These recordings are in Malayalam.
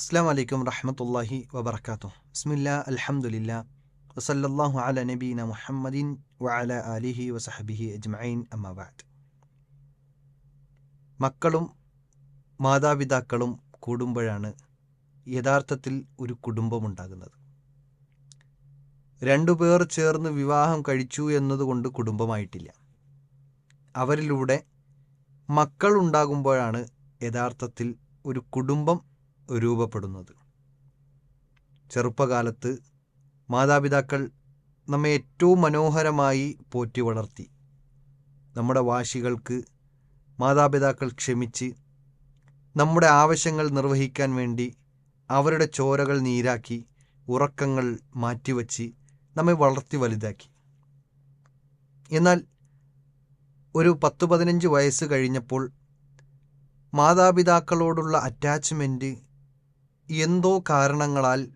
അസ്സാം വലൈക്കും റഹമത്തല്ലാഹി വബർക്കാത്തു ബിസ്മില്ല അലഹമുല്ല വസല്ലല്ലാഹു അല നബീന മുഹമ്മദീൻ വഅല അലിഹി വസഹബിഹി അജ്മഈൻ അമ്മാബാദ് മക്കളും മാതാപിതാക്കളും കൂടുമ്പോഴാണ് യഥാർത്ഥത്തിൽ ഒരു കുടുംബമുണ്ടാകുന്നത്. രണ്ടുപേർ ചേർന്ന് വിവാഹം കഴിച്ചു എന്നതുകൊണ്ട് കുടുംബമായിട്ടില്ല. അവരിലൂടെ മക്കൾ ഉണ്ടാകുമ്പോഴാണ് യഥാർത്ഥത്തിൽ ഒരു കുടുംബം രൂപപ്പെടുന്നത്. ചെറുപ്പകാലത്ത് മാതാപിതാക്കൾ നമ്മെ ഏറ്റവും മനോഹരമായി പോറ്റി വളർത്തി. നമ്മുടെ വാശികൾക്ക് മാതാപിതാക്കൾ ക്ഷമിച്ച് നമ്മുടെ ആവശ്യങ്ങൾ നിർവഹിക്കാൻ വേണ്ടി അവരുടെ ചോരകൾ നീരാക്കി ഉറക്കങ്ങൾ മാറ്റിവച്ച് നമ്മെ വളർത്തി വലുതാക്കി. എന്നാൽ ഒരു പത്ത് പതിനഞ്ച് വയസ്സ് കഴിഞ്ഞപ്പോൾ മാതാപിതാക്കളോടുള്ള അറ്റാച്ച്മെന്റ് എന്തോ കാരണങ്ങളാൽ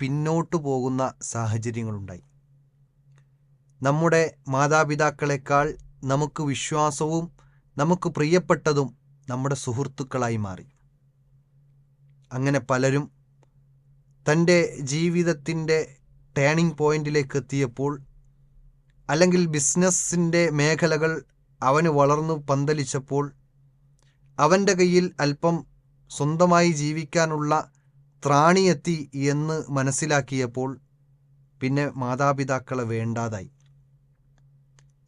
പിന്നോട്ടു പോകുന്ന സാഹചര്യങ്ങളുണ്ടായി. നമ്മുടെ മാതാപിതാക്കളെക്കാൾ നമുക്ക് വിശ്വാസവും നമുക്ക് പ്രിയപ്പെട്ടതും നമ്മുടെ സുഹൃത്തുക്കളായി മാറി. അങ്ങനെ പലരും തന്റെ ജീവിതത്തിന്റെ ടേണിംഗ് പോയിന്റിലേക്ക് എത്തിയപ്പോൾ അല്ലെങ്കിൽ ബിസിനസ്സിന്റെ മേഖലകൾ അവന് വളർന്നു പന്തലിച്ചപ്പോൾ അവന്റെ കയ്യിൽ അല്പം സ്വന്തമായി ജീവിക്കാനുള്ള ത്രാണിയെത്തി എന്ന് മനസ്സിലാക്കിയപ്പോൾ പിന്നെ മാതാപിതാക്കളെ വേണ്ടാതായി.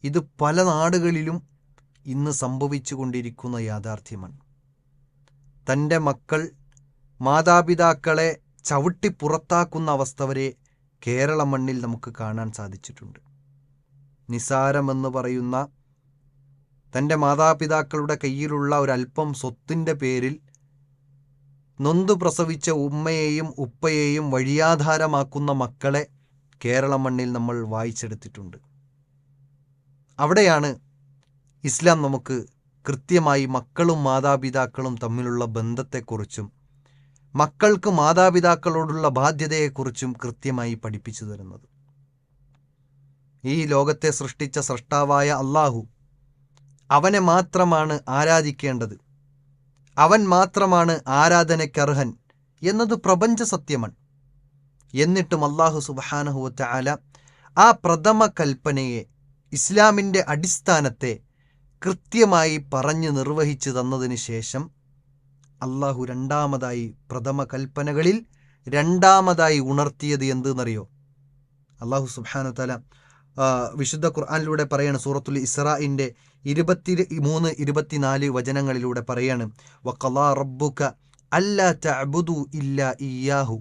ഇത് പല നാടുകളിലും ഇന്ന് സംഭവിച്ചു കൊണ്ടിരിക്കുന്ന യാഥാർത്ഥ്യമാണ്. തന്റെ മക്കൾ മാതാപിതാക്കളെ ചവിട്ടി പുറത്താക്കുന്ന അവസ്ഥ വരെ കേരള മണ്ണിൽ നമുക്ക് കാണാൻ സാധിച്ചിട്ടുണ്ട്. നിസാരമെന്ന് പറയുന്ന തന്റെ മാതാപിതാക്കളുടെ കയ്യിലുള്ള ഒരല്പം സ്വത്തിന്റെ പേരിൽ നൊന്തു പ്രസവിച്ച ഉമ്മയെയും ഉപ്പയെയും വഴിയാധാരമാക്കുന്ന മക്കളെ കേരള മണ്ണിൽ നമ്മൾ വായിച്ചെടുത്തിട്ടുണ്ട്. അവിടെയാണ് ഇസ്ലാം നമുക്ക് കൃത്യമായി മക്കളും മാതാപിതാക്കളും തമ്മിലുള്ള ബന്ധത്തെക്കുറിച്ചും മക്കൾക്ക് മാതാപിതാക്കളോടുള്ള ബാധ്യതയെക്കുറിച്ചും കൃത്യമായി പഠിപ്പിച്ചു തരുന്നത്. ഈ ലോകത്തെ സൃഷ്ടിച്ച സൃഷ്ടാവായ അള്ളാഹു അവനെ മാത്രമാണ് ആരാധിക്കേണ്ടത്. അവൻ മാത്രമാണ് ആരാധനയ്ക്കർഹൻ എന്നത് പ്രപഞ്ച സത്യമാണ് എന്നിട്ടും അള്ളാഹു സുബാനഹുവറ്റ ആല ആ പ്രഥമ കൽപ്പനയെ ഇസ്ലാമിന്റെ അടിസ്ഥാനത്തെ കൃത്യമായി പറഞ്ഞു നിർവഹിച്ചു തന്നതിന് ശേഷം അള്ളാഹു രണ്ടാമതായി പ്രഥമ കൽപ്പനകളിൽ രണ്ടാമതായി ഉണർത്തിയത് എന്തെന്നറിയോ? അള്ളാഹു സുബാനു തല വിശുദ്ധ ഖുർആാനിലൂടെ പറയുന്ന സൂറത്തുൽ ഇസ്രാഇന്റെ ഇരുപത്തി മൂന്ന് ഇരുപത്തിനാല് വചനങ്ങളിലൂടെ പറയാണ് വക്കലാ റബ്ബുക അല്ലാ തഅബുദു ഇല്ല ഇയാഹു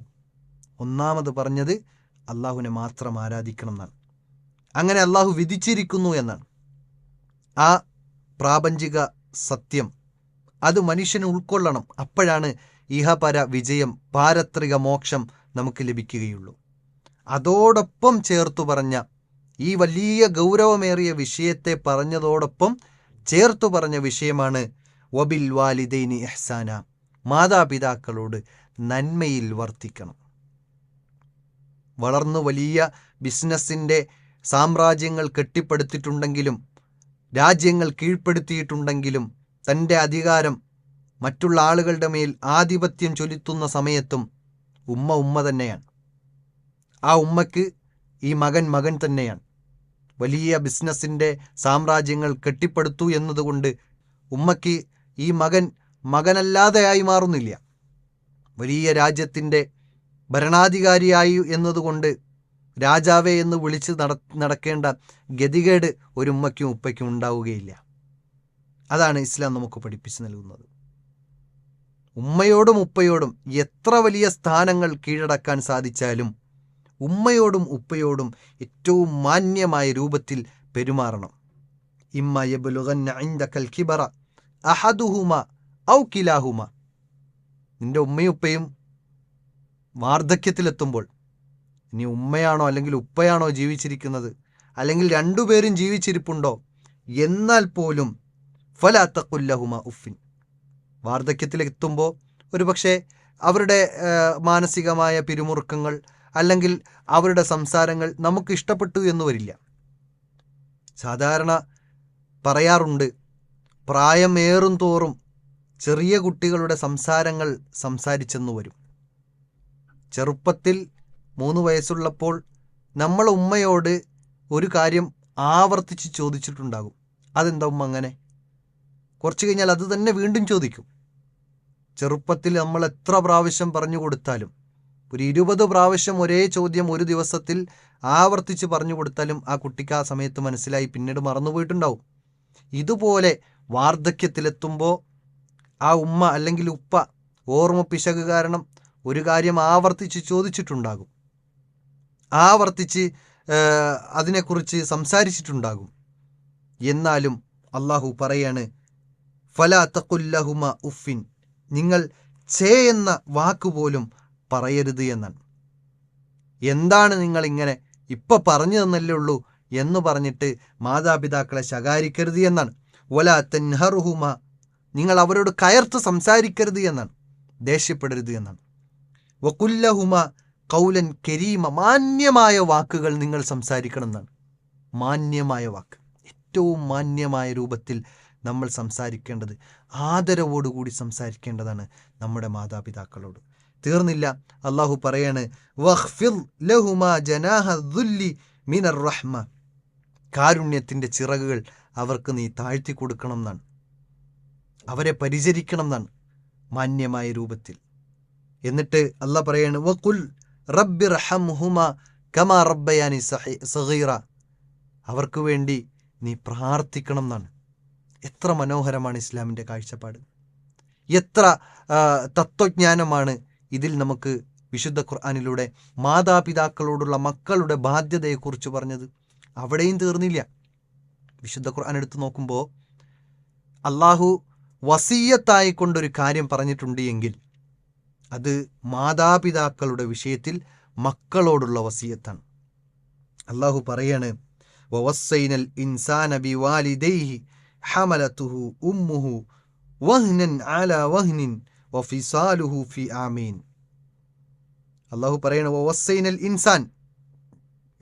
ഒന്നാമത് പറഞ്ഞത് അള്ളാഹുവിനെ മാത്രം ആരാധിക്കണം എന്നാണ്. അങ്ങനെ അള്ളാഹു വിധിച്ചിരിക്കുന്നു എന്നാണ്. ആ പ്രാപഞ്ചിക സത്യം അത് മനുഷ്യന് ഉൾക്കൊള്ളണം. അപ്പോഴാണ് ഇഹപര വിജയം പാരത്രിക മോക്ഷം നമുക്ക് ലഭിക്കുകയുള്ളൂ. അതോടൊപ്പം ചേർത്തു പറഞ്ഞ ഈ വലിയ ഗൗരവമേറിയ വിഷയത്തെ പറഞ്ഞതോടൊപ്പം ചേർത്തു പറഞ്ഞ വിഷയമാണ് വബിൽ വാലിദൈനി എഹ്സാന മാതാപിതാക്കളോട് നന്മയിൽ വർത്തിക്കണം. വളർന്നു വലിയ ബിസിനസ്സിന്റെ സാമ്രാജ്യങ്ങൾ കെട്ടിപ്പടുത്തിട്ടുണ്ടെങ്കിലും രാജ്യങ്ങൾ കീഴ്പ്പെടുത്തിയിട്ടുണ്ടെങ്കിലും തന്റെ അധികാരം മറ്റുള്ള ആളുകളുടെ മേൽ ആധിപത്യം ചൊലുത്തുന്ന സമയത്തും ഉമ്മ ഉമ്മ തന്നെയാണ്. ആ ഉമ്മക്ക് ഈ മകൻ മകൻ തന്നെയാണ്. വലിയ ബിസിനസ്സിന്റെ സാമ്രാജ്യങ്ങൾ കെട്ടിപ്പടുത്തു എന്നതുകൊണ്ട് ഉമ്മയ്ക്ക് ഈ മകൻ മകനല്ലാതെയായി മാറുന്നില്ല. വലിയ രാജ്യത്തിന്റെ ഭരണാധികാരിയായി എന്നതുകൊണ്ട് രാജാവേ എന്ന് വിളിച്ച് നട നടക്കേണ്ട ഗതികേട് ഒരു ഉമ്മയ്ക്കും ഉപ്പയ്ക്കും ഉണ്ടാവുകയില്ല. അതാണ് ഇസ്ലാം നമുക്ക് പഠിപ്പിച്ചു നൽകുന്നത്. ഉമ്മയോടും ഉപ്പയോടും എത്ര വലിയ സ്ഥാനങ്ങൾ കീഴടക്കാൻ സാധിച്ചാലും ഉമ്മയോടും ഉപ്പയോടും ഏറ്റവും മാന്യമായ രൂപത്തിൽ പെരുമാറണം. ഇമ്മ യബുലുഗന്നക്കൽ കിബറ അഹദുഹുമ ഔ കിലാഹുമ. നിന്റെ ഉമ്മയും ഉപ്പയും വാർദ്ധക്യത്തിലെത്തുമ്പോൾ ഇനി ഉമ്മയാണോ അല്ലെങ്കിൽ ഉപ്പയാണോ ജീവിച്ചിരിക്കുന്നത്? അല്ലെങ്കിൽ രണ്ടുപേരും ജീവിച്ചിരിപ്പുണ്ടോ? എന്നാൽ പോലും ഫലാത്തക്കുല്ലഹുമ ഉഫിൻ വാർദ്ധക്യത്തിലെത്തുമ്പോൾ ഒരുപക്ഷെ അവരുടെ മാനസികമായ പിരിമുറുക്കങ്ങൾ അല്ലെങ്കിൽ അവരുടെ സംസാരങ്ങൾ നമുക്ക് ഇഷ്ടപ്പെട്ടു എന്ന് വരില്ല. സാധാരണ പറയാറുണ്ട് പ്രായമേറും തോറും ചെറിയ കുട്ടികളുടെ സംസാരങ്ങൾ സംസാരിച്ചെന്നു വരും. ചെറുപ്പത്തിൽ മൂന്ന് വയസ്സുള്ളപ്പോൾ നമ്മൾ ഉമ്മയോട് ഒരു കാര്യം ആവർത്തിച്ച് ചോദിച്ചിട്ടുണ്ടാകും. അതെന്താ ഉമ്മ അങ്ങനെ? കുറച്ച് കഴിഞ്ഞാൽ അത് തന്നെ വീണ്ടും ചോദിക്കും. ചെറുപ്പത്തിൽ നമ്മൾ എത്ര പ്രാവശ്യം പറഞ്ഞു കൊടുത്താലും ഒരു ഇരുപത് പ്രാവശ്യം ഒരേ ചോദ്യം ഒരു ദിവസത്തിൽ ആവർത്തിച്ച് പറഞ്ഞു കൊടുത്താലും ആ കുട്ടിക്ക് ആ സമയത്ത് മനസ്സിലായി പിന്നീട് മറന്നുപോയിട്ടുണ്ടാവും. ഇതുപോലെ വാർദ്ധക്യത്തിലെത്തുമ്പോൾ ആ ഉമ്മ അല്ലെങ്കിൽ ഉപ്പ ഓർമ്മ പിശക് കാരണം ഒരു കാര്യം ആവർത്തിച്ച് ചോദിച്ചിട്ടുണ്ടാകും. ആവർത്തിച്ച് അതിനെക്കുറിച്ച് സംസാരിച്ചിട്ടുണ്ടാകും. എന്നാലും അള്ളാഹു പറയാണ് ഫല തക്കുല്ലഹുമ ഉഫിൻ നിങ്ങൾ ചേ എന്ന വാക്കുപോലും പറയരുത് എന്നാണ്. എന്താണ് നിങ്ങൾ ഇങ്ങനെ ഇപ്പൊ പറഞ്ഞു തന്നല്ലേ ഉള്ളൂ എന്ന് പറഞ്ഞിട്ട് മാതാപിതാക്കളെ ശകാരിക്കരുത് എന്നാണ്. ഒല തെൻഹറുഹുമ. നിങ്ങൾ അവരോട് കയർത്ത് സംസാരിക്കരുത് എന്നാണ്. ദേഷ്യപ്പെടരുത് എന്നാണ്. വക്കുല്ലഹുമ കൗലൻ കരീമ. മാന്യമായ വാക്കുകൾ നിങ്ങൾ സംസാരിക്കണം എന്നാണ്. മാന്യമായ വാക്ക്. ഏറ്റവും മാന്യമായ രൂപത്തിൽ നമ്മൾ സംസാരിക്കേണ്ടത് ആദരവോടുകൂടി സംസാരിക്കേണ്ടതാണ് നമ്മുടെ മാതാപിതാക്കളോട്. തീർന്നില്ല. അള്ളാഹു പറയാണ് മിനർ റഹ്മ. കാരുണ്യത്തിന്റെ ചിറകുകൾ അവർക്ക് നീ താഴ്ത്തി കൊടുക്കണം എന്നാണ്. അവരെ പരിചരിക്കണം എന്നാണ് മാന്യമായ രൂപത്തിൽ. എന്നിട്ട് അല്ല പറയാണ് വക്കുൽ റബ്ബി റഹംഹുമ കമാ റബ്ബയാനി സഹീറ. അവർക്ക് വേണ്ടി നീ പ്രാർത്ഥിക്കണം എന്നാണ്. എത്ര മനോഹരമാണ് ഇസ്ലാമിന്റെ കാഴ്ചപ്പാട്. എത്ര തത്വജ്ഞാനമാണ് ഇതിൽ നമുക്ക് വിശുദ്ധ ഖുർആാനിലൂടെ മാതാപിതാക്കളോടുള്ള മക്കളുടെ ബാധ്യതയെക്കുറിച്ച് പറഞ്ഞത് അവിടെയും തീർന്നില്ല. വിശുദ്ധ ഖുർആൻ എടുത്തു നോക്കുമ്പോൾ അള്ളാഹു വസീയത്തായി കൊണ്ടൊരു കാര്യം പറഞ്ഞിട്ടുണ്ട് എങ്കിൽ അത് മാതാപിതാക്കളുടെ വിഷയത്തിൽ മക്കളോടുള്ള വസീയത്താണ്. അള്ളാഹു പറയാണ് വവസ്സൈനൽ ഇൻസാന ബിവാലിദൈഹി ഹമലത്തുഹു ഉമ്മുഹു വഹ്നൻ ആല വഹ്നിൻ വഫിസാലുഹു ഫി ആമീൻ. അള്ളാഹു പറയണ വസൈനൽ ഇൻസാൻ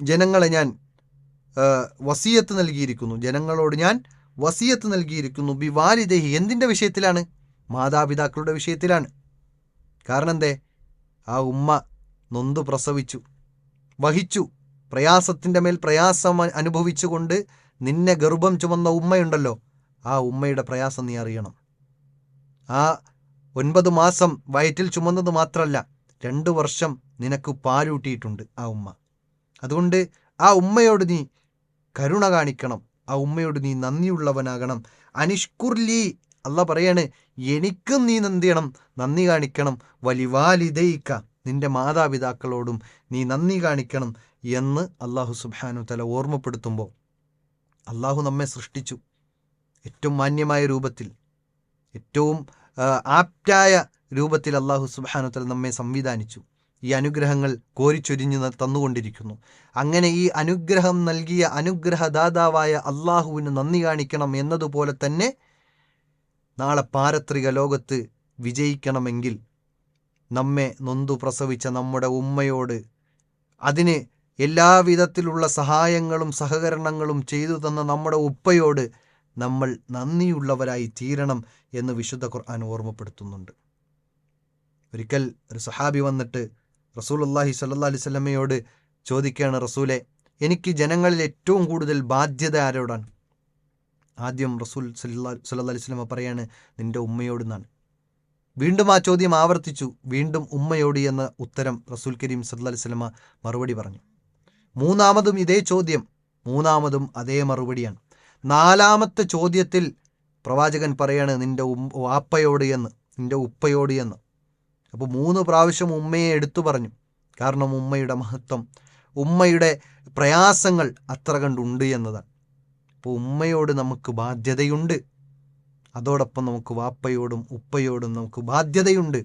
ജനങ്ങളെ ഞാൻ വസീയത്ത് നൽകിയിരിക്കുന്നു. ജനങ്ങളോട് ഞാൻ വസീയത്ത് നൽകിയിരിക്കുന്നു. ബി വാലിദേഹി എന്തിന്റെ വിഷയത്തിലാണ്? മാതാപിതാക്കളുടെ വിഷയത്തിലാണ്. കാരണം എന്തേ ആ ഉമ്മ നൊന്തു പ്രസവിച്ചു. വഹിച്ചു. പ്രയാസത്തിന്റെ മേൽ പ്രയാസം അനുഭവിച്ചുകൊണ്ട് നിന്നെ ഗർഭം ചുമന്ന ഉമ്മയുണ്ടല്ലോ. ആ ഉമ്മയുടെ പ്രയാസം നീ അറിയണം. ആ ഒൻപത് മാസം വയറ്റിൽ ചുമന്നത് മാത്രമല്ല രണ്ട് വർഷം നിനക്ക് പാലൂട്ടിയിട്ടുണ്ട് ആ ഉമ്മ. അതുകൊണ്ട് ആ ഉമ്മയോട് നീ കരുണ കാണിക്കണം ആ ഉമ്മയോട് നീ നന്ദിയുള്ളവനാകണം. അനിഷ്കുർലി അല്ല പറയാണ് എനിക്കും നീ നന്ദിയണം നന്ദി കാണിക്കണം. വലിവാലിതയിക്ക നിന്റെ മാതാപിതാക്കളോടും നീ നന്ദി കാണിക്കണം എന്ന് അള്ളാഹു സുബാനു തല ഓർമ്മപ്പെടുത്തുമ്പോൾ അള്ളാഹു നമ്മെ സൃഷ്ടിച്ചു. ഏറ്റവും മാന്യമായ രൂപത്തിൽ ഏറ്റവും ആപ്റ്റായ രൂപത്തിൽ അള്ളാഹു സുബാനുത്തൽ നമ്മെ സംവിധാനിച്ചു. ഈ അനുഗ്രഹങ്ങൾ കോരിച്ചൊരിഞ്ഞു തന്നുകൊണ്ടിരിക്കുന്നു. അങ്ങനെ ഈ അനുഗ്രഹം നൽകിയ അനുഗ്രഹദാതാവായ അള്ളാഹുവിന് നന്ദി കാണിക്കണം എന്നതുപോലെ തന്നെ നാളെ പാരത്രിക ലോകത്ത് വിജയിക്കണമെങ്കിൽ നമ്മെ നൊന്തു പ്രസവിച്ച നമ്മുടെ ഉമ്മയോട് അതിന് എല്ലാവിധത്തിലുള്ള സഹായങ്ങളും സഹകരണങ്ങളും ചെയ്തു തന്ന നമ്മുടെ ഉപ്പയോട് നമ്മൾ നന്ദിയുള്ളവരായി തീരണം എന്ന് വിശുദ്ധ ഖുർആൻ ഓർമ്മപ്പെടുത്തുന്നുണ്ട്. ഒരിക്കൽ ഒരു സഹാബി വന്നിട്ട് റസൂൽ അള്ളാഹി സല്ലാ അലൈഹി സ്വലമയോട് ചോദിക്കുകയാണ് റസൂലെ എനിക്ക് ജനങ്ങളിൽ ഏറ്റവും കൂടുതൽ ബാധ്യത ആരോടാണ്? ആദ്യം റസൂൽ സല്ലാ അലൈഹി സ്വലമ പറയാണ് നിന്റെ ഉമ്മയോടെന്നാണ്. വീണ്ടും ആ ചോദ്യം ആവർത്തിച്ചു. വീണ്ടും ഉമ്മയോട് എന്ന ഉത്തരം റസൂൽ കരീം സല്ലാ സ്വലമ മറുപടി പറഞ്ഞു. മൂന്നാമതും ഇതേ ചോദ്യം മൂന്നാമതും അതേ മറുപടിയാണ്. നാലാമത്തെ ചോദ്യത്തിൽ പ്രവാചകൻ പറയാണ് നിന്റെ വാപ്പയോട് എന്ന് നിന്റെ ഉപ്പയോട് എന്ന്. അപ്പോൾ മൂന്ന് പ്രാവശ്യം ഉമ്മയെ എടുത്തു പറഞ്ഞു. കാരണം ഉമ്മയുടെ മഹത്വം ഉമ്മയുടെ പ്രയാസങ്ങൾ അത്ര കണ്ടുണ്ട് എന്നതാണ്. അപ്പോൾ ഉമ്മയോട് നമുക്ക് ബാധ്യതയുണ്ട്. അതോടൊപ്പം നമുക്ക് വാപ്പയോടും ഉപ്പയോടും നമുക്ക് ബാധ്യതയുണ്ട്.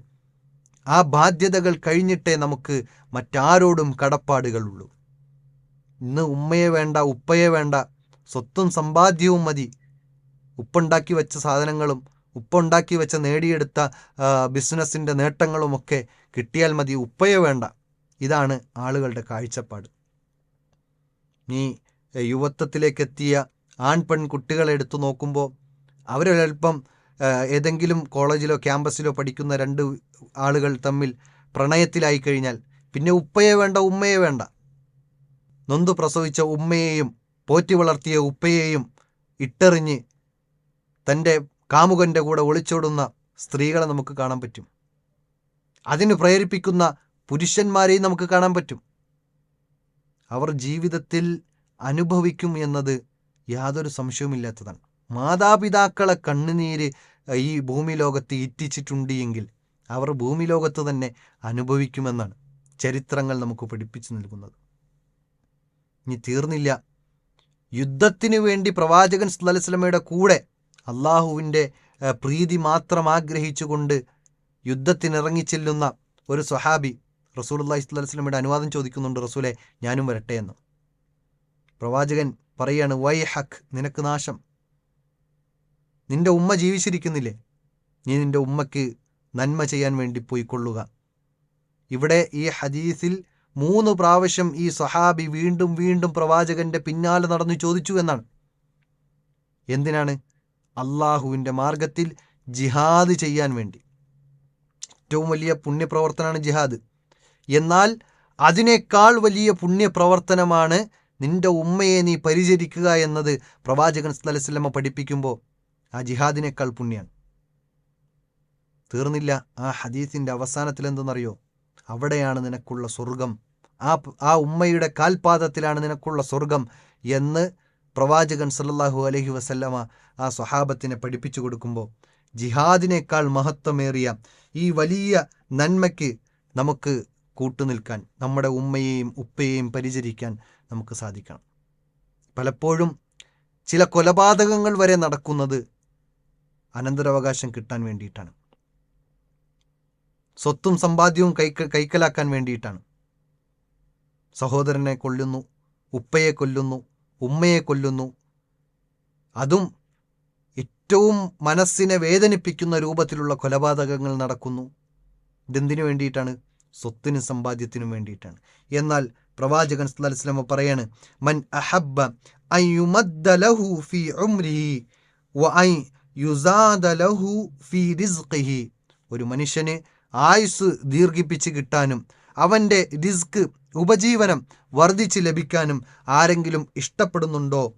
ആ ബാധ്യതകൾ കഴിഞ്ഞിട്ടേ നമുക്ക് മറ്റാരോടും കടപ്പാടുകളുള്ളൂ. ഇന്ന് ഉമ്മയെ വേണ്ട ഉപ്പയെ വേണ്ട സ്വത്തും സമ്പാദ്യവും മതി. ഉപ്പുണ്ടാക്കി വെച്ച സാധനങ്ങളും ഉപ്പുണ്ടാക്കി വെച്ച നേടിയെടുത്ത ബിസിനസ്സിന്റെ നേട്ടങ്ങളുമൊക്കെ കിട്ടിയാൽ മതി. ഉപ്പയെ വേണ്ട. ഇതാണ് ആളുകളുടെ കാഴ്ചപ്പാട്. നീ യുവത്വത്തിലേക്കെത്തിയ ആൺ പെൺ കുട്ടികളെ എടുത്തു നോക്കുമ്പോൾ അവരൊരൽപ്പം ഏതെങ്കിലും കോളേജിലോ ക്യാമ്പസിലോ പഠിക്കുന്ന രണ്ട് ആളുകൾ തമ്മിൽ പ്രണയത്തിലായി കഴിഞ്ഞാൽ പിന്നെ ഉപ്പയെ വേണ്ട ഉമ്മയെ വേണ്ട. നൊന്തു പ്രസവിച്ച ഉമ്മയെയും പോറ്റി വളർത്തിയ ഉപ്പയെയും ഇട്ടെറിഞ്ഞ് തന്റെ കാമുകന്റെ കൂടെ ഒളിച്ചോടുന്ന സ്ത്രീകളെ നമുക്ക് കാണാൻ പറ്റും. അതിന് പ്രേരിപ്പിക്കുന്ന പുരുഷന്മാരെയും നമുക്ക് കാണാൻ പറ്റും. അവർ ജീവിതത്തിൽ അനുഭവിക്കും എന്നത് യാതൊരു സംശയവുമില്ലാത്തതാണ്. മാതാപിതാക്കളെ കണ്ണുനീര് ഈ ഭൂമി ലോകത്ത് ഇറ്റിച്ചിട്ടുണ്ട് എങ്കിൽ അവർ ഭൂമി ലോകത്ത് തന്നെ അനുഭവിക്കുമെന്നാണ് ചരിത്രങ്ങൾ നമുക്ക് പഠിപ്പിച്ചു നൽകുന്നത്. ഇനി തീർന്നില്ല. യുദ്ധത്തിന് വേണ്ടി പ്രവാചകൻ സുല്ലസ്ലമയുടെ കൂടെ അള്ളാഹുവിന്റെ പ്രീതി മാത്രം ആഗ്രഹിച്ചുകൊണ്ട് യുദ്ധത്തിനിറങ്ങിച്ചെല്ലുന്ന ഒരു സ്വഹാബി റസൂൽ അള്ളാഹി സ്വലമയുടെ അനുവാദം ചോദിക്കുന്നുണ്ട് റസൂലെ ഞാനും വരട്ടെ എന്ന്. പ്രവാചകൻ പറയാണ് വൈ ഹക്ക് നിനക്ക് നാശം. നിന്റെ ഉമ്മ ജീവിച്ചിരിക്കുന്നില്ലേ? നീ നിന്റെ ഉമ്മയ്ക്ക് നന്മ ചെയ്യാൻ വേണ്ടി പോയിക്കൊള്ളുക. ഇവിടെ ഈ ഹദീസിൽ മൂന്ന് പ്രാവശ്യം ഈ സഹാബി വീണ്ടും വീണ്ടും പ്രവാചകന്റെ പിന്നാലെ നടന്നു ചോദിച്ചു എന്നാണ്. എന്തിനാണ്? അള്ളാഹുവിന്റെ മാർഗത്തിൽ ജിഹാദ് ചെയ്യാൻ വേണ്ടി. ഏറ്റവും വലിയ പുണ്യപ്രവർത്തനമാണ് ജിഹാദ്. എന്നാൽ അതിനേക്കാൾ വലിയ പുണ്യപ്രവർത്തനമാണ് നിന്റെ ഉമ്മയെ നീ പരിചരിക്കുക എന്നത് പ്രവാചകൻ സ്ഥലസ്ലമ പഠിപ്പിക്കുമ്പോൾ ആ ജിഹാദിനേക്കാൾ പുണ്യാണ്. തീർന്നില്ല. ആ ഹദീസിന്റെ അവസാനത്തിൽ എന്തെന്നറിയോ? അവിടെയാണ് നിനക്കുള്ള സ്വർഗം ആ ആ ഉമ്മയുടെ കാൽപാദത്തിലാണ് നിനക്കുള്ള സ്വർഗം എന്ന് പ്രവാചകൻ സല്ലാഹു അലഹി വസല്ലമ ആ സ്വഹാബത്തിനെ പഠിപ്പിച്ചു കൊടുക്കുമ്പോൾ ജിഹാദിനേക്കാൾ മഹത്വമേറിയ ഈ വലിയ നന്മയ്ക്ക് നമുക്ക് കൂട്ടുനിൽക്കാൻ നമ്മുടെ ഉമ്മയെയും ഉപ്പയെയും പരിചരിക്കാൻ നമുക്ക് സാധിക്കണം. പലപ്പോഴും ചില കൊലപാതകങ്ങൾ വരെ നടക്കുന്നത് അനന്തരാവകാശം കിട്ടാൻ വേണ്ടിയിട്ടാണ്. സ്വത്തും സമ്പാദ്യവും കൈക്ക കൈക്കലാക്കാൻ വേണ്ടിയിട്ടാണ്. സഹോദരനെ കൊല്ലുന്നു ഉപ്പയെ കൊല്ലുന്നു ഉമ്മയെ കൊല്ലുന്നു. അതും ഏറ്റവും മനസ്സിനെ വേദനിപ്പിക്കുന്ന രൂപത്തിലുള്ള കൊലപാതകങ്ങൾ നടക്കുന്നു. ഇതെന്തിനു വേണ്ടിയിട്ടാണ്? സ്വത്തിനും സമ്പാദ്യത്തിനും വേണ്ടിയിട്ടാണ്. എന്നാൽ പ്രവാചകൻ സ്വലമ പറയാണ് മൻ അഹബ്ബ ഉംരിഹി വ റിസ്ഖിഹി. ഒരു മനുഷ്യന് ആയുസ് ദീർഘിപ്പിച്ച് കിട്ടാനും അവന്റെ റിസ്ക് ഉപജീവനം വർദ്ധിച്ച് ലഭിക്കാനും ആരെങ്കിലും ഇഷ്ടപ്പെടുന്നുണ്ടോ?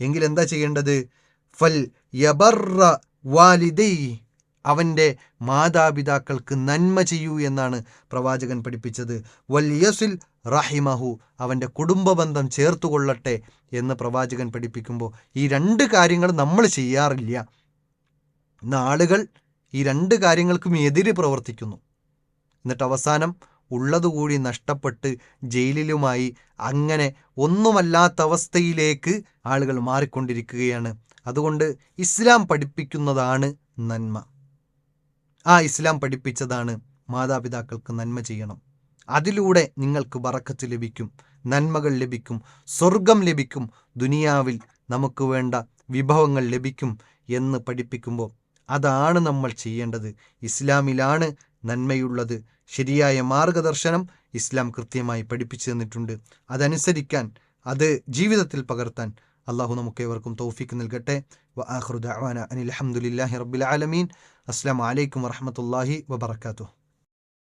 എങ്കിൽ എന്താ ചെയ്യേണ്ടത്? ഫൽ യബർറ വാലിദൈ. അവന്റെ മാതാപിതാക്കൾക്ക് നന്മ ചെയ്യൂ എന്നാണ് പ്രവാചകൻ പഠിപ്പിച്ചത്. വല്യസുൽ റഹിമഹു. അവന്റെ കുടുംബബന്ധം ചേർത്തുകൊള്ളട്ടെ എന്ന് പ്രവാചകൻ പഠിപ്പിക്കുമ്പോൾ ഈ രണ്ട് കാര്യങ്ങൾ നമ്മൾ ചെയ്യാറില്ല. ഇന്ന് ആളുകൾ ഈ രണ്ട് കാര്യങ്ങൾക്കും എതിര് പ്രവർത്തിക്കുന്നു. എന്നിട്ട് അവസാനം ഉള്ളതുകൂടി നഷ്ടപ്പെട്ട് ജയിലിലുമായി അങ്ങനെ ഒന്നുമല്ലാത്ത അവസ്ഥയിലേക്ക് ആളുകൾ മാറിക്കൊണ്ടിരിക്കുകയാണ്. അതുകൊണ്ട് ഇസ്ലാം പഠിപ്പിക്കുന്നതാണ് നന്മ. ആ ഇസ്ലാം പഠിപ്പിച്ചതാണ് മാതാപിതാക്കൾക്ക് നന്മ ചെയ്യണം. അതിലൂടെ നിങ്ങൾക്ക് വറക്കത്ത് ലഭിക്കും നന്മകൾ ലഭിക്കും സ്വർഗം ലഭിക്കും ദുനിയാവിൽ നമുക്ക് വേണ്ട വിഭവങ്ങൾ ലഭിക്കും എന്ന് പഠിപ്പിക്കുമ്പോൾ അതാണ് നമ്മൾ ചെയ്യേണ്ടത്. ഇസ്ലാമിലാണ് നന്മയുള്ളത്. ശരിയായ മാർഗദർശനം ഇസ്ലാം കൃത്യമായി പഠിപ്പിച്ചു തന്നിട്ടുണ്ട്. അതനുസരിക്കാൻ അത് ജീവിതത്തിൽ പകർത്താൻ അള്ളാഹു നമുക്കേവർക്കും തൗഫീക്ക് നൽകട്ടെ. വ അനിൽ അഹമ്മദില്ലാഹി റബ്ബിൽ ആലമീൻ. അസ്സാം വലൈക്കും വറഹമത്തല്ലാഹി വബർക്കാത്തു